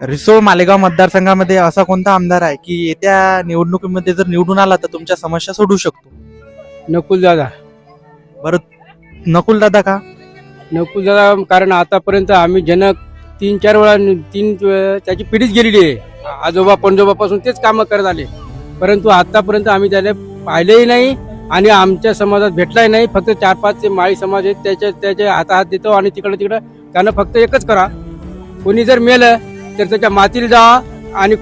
रिसोड मालेगाव मतदारसंघामध्ये असा कोणता आमदार आहे की येत्या निवडणुकीमध्ये जर निवडून आला तर तुमच्या समस्या सोडू शकतो? नकुल दादा. नकुल दादा का? नकुल दादा कारण आतापर्यंत आम्ही जनक तीन चार वेळा तीन वेळा त्याची पिढीच गेलेली आहे. आजोबा पणजोबापासून तेच कामं करत आले. परंतु आतापर्यंत आम्ही त्याला पाहिलेही नाही आणि आमच्या समाजात भेटलाही नाही. फक्त चार पाच जे माळी समाज आहेत त्याच्या त्याच्या हाता हात देतो आणि तिकडं तिकडं त्यानं फक्त एकच करा. कोणी जर मेलं तर त्याच्या मातीला जा आणि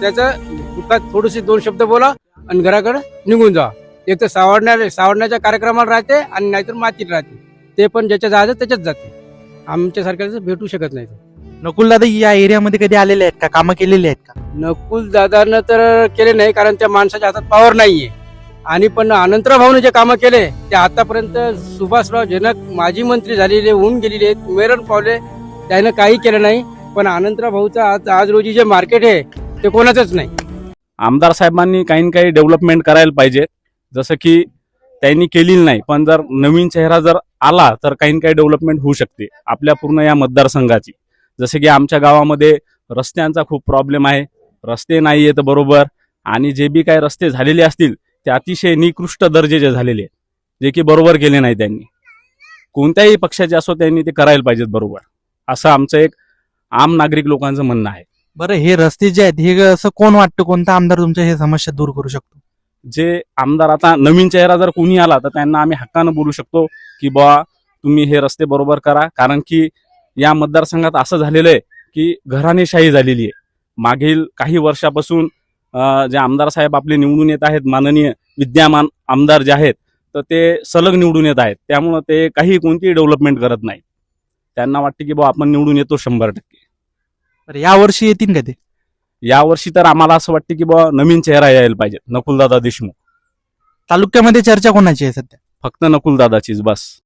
त्याचं दुःखात थोडेसे दोन शब्द बोला आणि घराकडे निघून जा. एक तर सावरण्या सावरण्याच्या कार्यक्रमाला राहते आणि नाहीतर मातीत राहते. ते पण ज्याच्या जायचं त्याच्याच जाते. आमच्यासारख्याच भेटू शकत नाही नकुल दादा या एरियामध्ये कधी आलेले आहेत का? कामं केलेली आहेत का? नकुल दादानं तर केले नाही कारण त्या माणसाच्या हातात पॉवर नाहीये. आणि पण अनंतराव भाऊने जे कामं केले ते आतापर्यंत सुभाषराव जनक माजी मंत्री झालेले होऊन गेलेले आहेत. मेरण पावले त्यानं काही केलं नाही. पण अनंतराव भाऊचा आज आज रोजी जे मार्केट आहे ते कोणाचंच नाही. आमदार साहेबांनी काही काही डेव्हलपमेंट करायला पाहिजे. जसं की त्यांनी केलेली नाही पण जर नवीन चेहरा जर आला तर काही काही डेव्हलपमेंट होऊ शकते. आपल्या पूर्ण या मतदारसंघाची. जसे की आमच्या गावामध्ये रस्त्यांचा खूप प्रॉब्लेम आहे. रस्ते नाही आहेत बरोबर. आणि जे बी काही रस्ते झालेले असतील ते अतिशय निकृष्ट दर्जाचे झालेले. आहेत जे की बरोबर केले नाही त्यांनी. कोणत्याही पक्षाचे असो त्यांनी ते करायला पाहिजेत बरोबर. असं आमचं एक आम नागरिक लोकांचं म्हणणं आहे. बरं हे रस्ते जे आहेत हे असं कोण वाटतं? कोणता आमदार तुमच्या हे समस्या दूर करू शकतो? जे आमदार आता नवीन चेहरा जर कोणी आला तर त्यांना आम्ही हक्कानं बोलू शकतो की बा तुम्ही हे रस्ते बरोबर करा. कारण की या मतदारसंघात असं झालेलं आहे की घराणेशाही झालेली आहे. मागील काही वर्षापासून जे आमदार साहेब आपले निवडून येत आहेत माननीय विद्यमान आमदार जे आहेत तर ते सलग निवडून येत आहेत. त्यामुळं ते काही कोणतीही डेव्हलपमेंट करत नाही त्यांना वाटते की बा आपण निवडून येतो शंभर टक्के. बरं या वर्षी येतील का ते? यावर्षी तर आम्हाला असं वाटते की बा नवीन चेहरा यायला पाहिजे नकुलदादा देशमुख. तालुक्यामध्ये चर्चा कोणाची आहे सध्या? फक्त नकुलदादाचीच बस.